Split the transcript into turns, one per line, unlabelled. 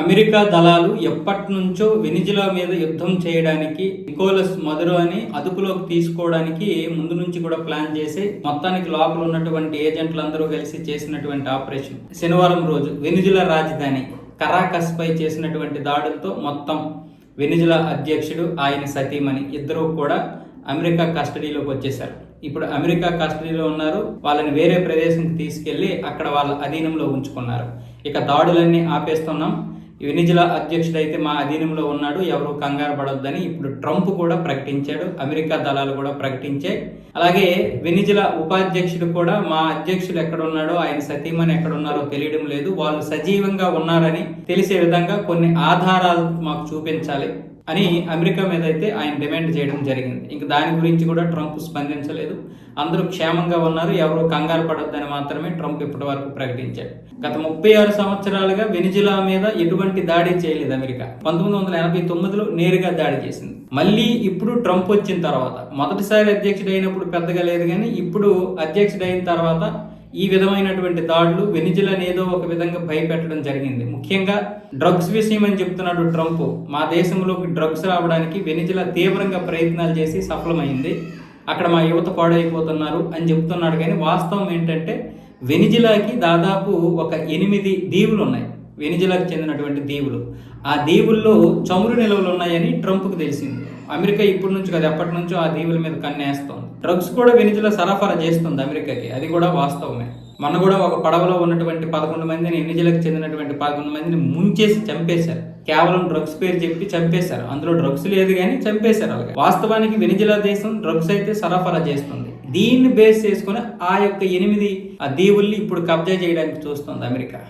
America దళాలు ఎప్పటి నుంచో వెనిజులా మీద యుద్ధం చేయడానికి నికోలస్ మదురు అని అదుపులోకి తీసుకోవడానికి ముందు నుంచి కూడా ప్లాన్ చేసి మొత్తానికి లోపల ఉన్నటువంటి ఏజెంట్లందరూ కలిసి చేసినటువంటి ఆపరేషన్. శనివారం రోజు వెనిజులా రాజధాని కరాకస్ పై చేసినటువంటి దాడులతో మొత్తం వెనిజులా అధ్యక్షుడు ఆయన సతీమణి ఇద్దరూ కూడా అమెరికా కస్టడీలోకి వచ్చేశారు. ఇప్పుడు అమెరికా కస్టడీలో ఉన్నారు వాళ్ళని వేరే ప్రదేశంకి తీసుకెళ్ళి అక్కడ వాళ్ళ అధీనంలో ఉంచుకున్నారు. ఇక దాడులన్నీ ఆపేస్తున్నాం. వెనిజులా అధ్యక్షుడైతే మా అధీనంలో ఉన్నాడు. ఎవరు కంగారు పడొద్దని ఇప్పుడు ట్రంప్ కూడా ప్రకటించాడు. అమెరికా దళాలు కూడా ప్రకటించాయి అలాగే వెనిజులా ఉపాధ్యక్షుడు కూడా మా అధ్యక్షుడు ఎక్కడ ఉన్నాడో ఆయన సతీమణి ఎక్కడ ఉన్నారో తెలియడం లేదు. వాళ్ళు సజీవంగా ఉన్నారని తెలిసే విధంగా కొన్ని ఆధారాలు మాకు చూపించాలి. అని అమెరికా మీద అయితే ఆయన డిమాండ్ చేయడం జరిగింది. ఇంక దాని గురించి కూడా ట్రంప్ స్పందించలేదు. అందరూ క్షేమంగా ఉన్నారు ఎవరు కంగారు పడొద్దని మాత్రమే ట్రంప్ ఇప్పటి వరకు ప్రకటించాడు. గత ముప్పై ఆరు సంవత్సరాలుగా వెనిజులా మీద ఎటువంటి దాడి చేయలేదు అమెరికా. పంతొమ్మిది వందల ఎనభై తొమ్మిదిలో నేరుగా దాడి చేసింది. మళ్ళీ ఇప్పుడు ట్రంప్ వచ్చిన తర్వాత మొదటిసారి అధ్యక్షుడు అయినప్పుడు పెద్దగా లేదు కానీ ఇప్పుడు అధ్యక్షుడు అయిన తర్వాత ఈ విధమైనటువంటి దాడులు వెనిజులను ఏదో ఒక విధంగా భయపెట్టడం జరిగింది. ముఖ్యంగా డ్రగ్స్ విషయం అని చెప్తున్నాడు ట్రంప్. మా దేశంలోకి డ్రగ్స్ రావడానికి వెనిజులా తీవ్రంగా ప్రయత్నాలు చేసి సఫలమైంది. అక్కడ మా యువత పాడైపోతున్నారు అని చెప్తున్నాడు. కానీ వాస్తవం ఏంటంటే వెనిజులాకి దాదాపు ఒక ఎనిమిది దీవులు ఉన్నాయి వెనిజులాకు చెందినటువంటి దీవులు. ఆ దీవుల్లో చమురు నిల్వలు ఉన్నాయని ట్రంప్కు తెలిసింది. అమెరికా ఇప్పటి నుంచి కదా ఎప్పటి నుంచో ఆ దీవుల మీద కన్నేస్తోంది. డ్రగ్స్ కూడా వెనిజులా సరఫరా చేస్తుంది అమెరికాకి. అది కూడా వాస్తవమే. మన కూడా ఒక పడవలో ఉన్నటువంటి పదకొండు మందిని వెనిజులకు చెందినటువంటి పదకొండు మందిని ముంచేసి చంపేశారు. కేవలం డ్రగ్స్ పేరు చెప్పి చంపేశారు. అందులో డ్రగ్స్ లేదు కానీ చంపేశారు అలాగే వాస్తవానికి వెనిజులా దేశం డ్రగ్స్ అయితే సరఫరా చేస్తుంది. దీన్ని బేస్ చేసుకుని ఆ యొక్క ఎనిమిది ఆ దీవుల్ని ఇప్పుడు కబ్జా చేయడానికి చూస్తుంది అమెరికా.